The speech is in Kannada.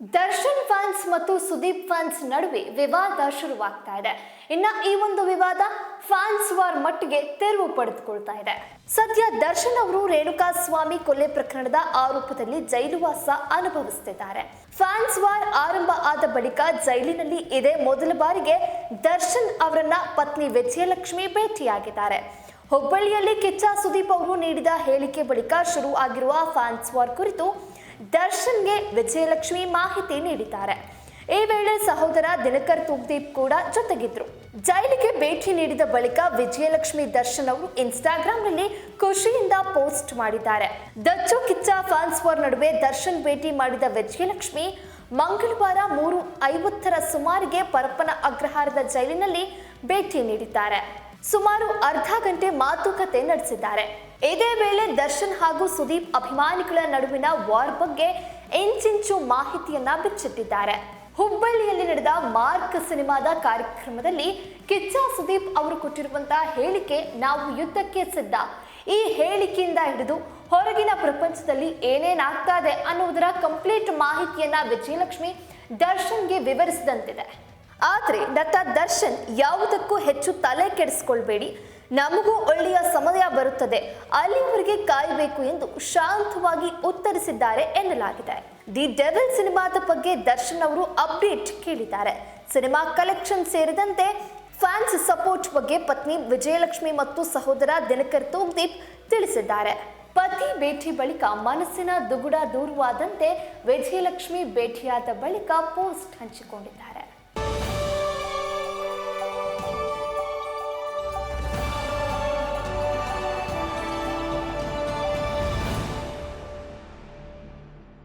ದರ್ಶನ್ ಫ್ಯಾನ್ಸ್ ಮತ್ತು ಸುದೀಪ್ ಫ್ಯಾನ್ಸ್ ನಡುವೆ ವಿವಾದ ಶುರುವಾಗ್ತಾ ಇದೆ. ಇನ್ನ ಈ ಒಂದು ವಿವಾದ ಫ್ಯಾನ್ಸ್ ವಾರ್ ಮಟ್ಟಿಗೆ ತೆರವು ಪಡೆದುಕೊಳ್ತಾ ಇದೆ. ಸದ್ಯ ದರ್ಶನ್ ಅವರು ರೇಣುಕಾ ಸ್ವಾಮಿ ಕೊಲೆ ಪ್ರಕರಣದ ಆರೋಪದಲ್ಲಿ ಜೈಲುವಾಸ ಅನುಭವಿಸುತ್ತಿದ್ದಾರೆ ಫ್ಯಾನ್ಸ್ ವಾರ್ ಆರಂಭ ಆದ ಬಳಿಕ ಜೈಲಿನಲ್ಲಿ ಇದೇ ಮೊದಲ ಬಾರಿಗೆ ದರ್ಶನ್ ಅವರನ್ನ ಪತ್ನಿ ವಿಜಯಲಕ್ಷ್ಮಿ ಭೇಟಿಯಾಗಿದ್ದಾರೆ. ಹುಬ್ಬಳ್ಳಿಯಲ್ಲಿ ಕಿಚ್ಚ ಸುದೀಪ್ ಅವರು ನೀಡಿದ ಹೇಳಿಕೆ ಬಳಿಕ ಶುರು ಆಗಿರುವ ಫ್ಯಾನ್ಸ್ ವಾರ್ ಕುರಿತು ದರ್ಶನ್ಗೆ ವಿಜಯಲಕ್ಷ್ಮಿ ಮಾಹಿತಿ ನೀಡಿದ್ದಾರೆ. ಈ ವೇಳೆ ಸಹೋದರ ದಿನಕರ್ ತುಗ್ದೀಪ್ ಕೂಡ ಜೊತೆಗಿದ್ರು. ಜೈಲಿಗೆ ಭೇಟಿ ನೀಡಿದ ಬಳಿಕ ವಿಜಯಲಕ್ಷ್ಮಿ ದರ್ಶನ್ ಅವರು ಇನ್ಸ್ಟಾಗ್ರಾಂನಲ್ಲಿ ಖುಷಿಯಿಂದ ಪೋಸ್ಟ್ ಮಾಡಿದ್ದಾರೆ. ದಚ್ಚು ಕಿಚ್ಚ ಫ್ಯಾನ್ಸ್ ಫಾರ್ ನಡುವೆ ದರ್ಶನ್ ಭೇಟಿ ಮಾಡಿದ ವಿಜಯಲಕ್ಷ್ಮಿ, ಮಂಗಳವಾರ ಮೂರು ಐವತ್ತರ ಸುಮಾರಿಗೆ ಪರಪ್ಪನ ಅಗ್ರಹಾರದ ಜೈಲಿನಲ್ಲಿ ಭೇಟಿ ನೀಡಿದ್ದಾರೆ. ಸುಮಾರು ಅರ್ಧ ಗಂಟೆ ಮಾತುಕತೆ ನಡೆಸಿದ್ದಾರೆ. ಇದೇ ವೇಳೆ ದರ್ಶನ್ ಹಾಗೂ ಸುದೀಪ್ ಅಭಿಮಾನಿಗಳ ನಡುವಿನ ವಾರ್ ಬಗ್ಗೆ ಇಂಚಿಂಚು ಮಾಹಿತಿಯನ್ನ ಬಿಚ್ಚಿಟ್ಟಿದ್ದಾರೆ. ಹುಬ್ಬಳ್ಳಿಯಲ್ಲಿ ನಡೆದ ಮಾರ್ಕ್ ಸಿನಿಮಾದ ಕಾರ್ಯಕ್ರಮದಲ್ಲಿ ಕಿಚ್ಚ ಸುದೀಪ್ ಅವರು ಕೊಟ್ಟಿರುವಂತಹ ಹೇಳಿಕೆ ನಾವು ಯುದ್ಧಕ್ಕೆ ಸಿದ್ಧ. ಈ ಹೇಳಿಕೆಯಿಂದ ಹಿಡಿದು ಹೊರಗಿನ ಪ್ರಪಂಚದಲ್ಲಿ ಏನೇನಾಗ್ತಾ ಇದೆ ಅನ್ನುವುದರ ಕಂಪ್ಲೀಟ್ ಮಾಹಿತಿಯನ್ನ ವಿಜಯಲಕ್ಷ್ಮಿ ದರ್ಶನ್ಗೆ ವಿವರಿಸಿದಂತಿದೆ. ಆದ್ರೆ ನಟ ದರ್ಶನ್ ಯಾವುದಕ್ಕೂ ಹೆಚ್ಚು ತಲೆ ಕೆಡಿಸ್ಕೊಳ್ಬೇಡಿ. ನಮಗೂ ಒಳ್ಳೆಯ ಸಮಯ ಬರುತ್ತದೆ. ಅಲ್ಲಿವರೆಗೆ ಕಾಯಬೇಕು ಎಂದು ಶಾಂತವಾಗಿ ಉತ್ತರಿಸಿದ್ದಾರೆ ಎನ್ನಲಾಗಿದೆ. ದಿ ಡೆವಲ್ ಸಿನಿಮಾದ ಬಗ್ಗೆ ದರ್ಶನ್ ಅವರು ಅಪ್ಡೇಟ್ ಕೇಳಿದ್ದಾರೆ. ಸಿನಿಮಾ ಕಲೆಕ್ಷನ್ ಸೇರಿದಂತೆ ಫ್ಯಾನ್ಸ್ ಸಪೋರ್ಟ್ ಬಗ್ಗೆ ಪತ್ನಿ ವಿಜಯಲಕ್ಷ್ಮಿ ಮತ್ತು ಸಹೋದರ ದಿನಕರ್ ತೋಗ್ದೀಪ್ ತಿಳಿಸಿದ್ದಾರೆ. ಪತಿ ಭೇಟಿ ಬಳಿಕ ಮನಸ್ಸಿನ ದುಗುಡ ದೂರವಾದಂತೆ ವಿಜಯಲಕ್ಷ್ಮಿ ಭೇಟಿಯಾದ ಬಳಿಕ ಪೋಸ್ಟ್ ಹಂಚಿಕೊಂಡಿದ್ದಾರೆ.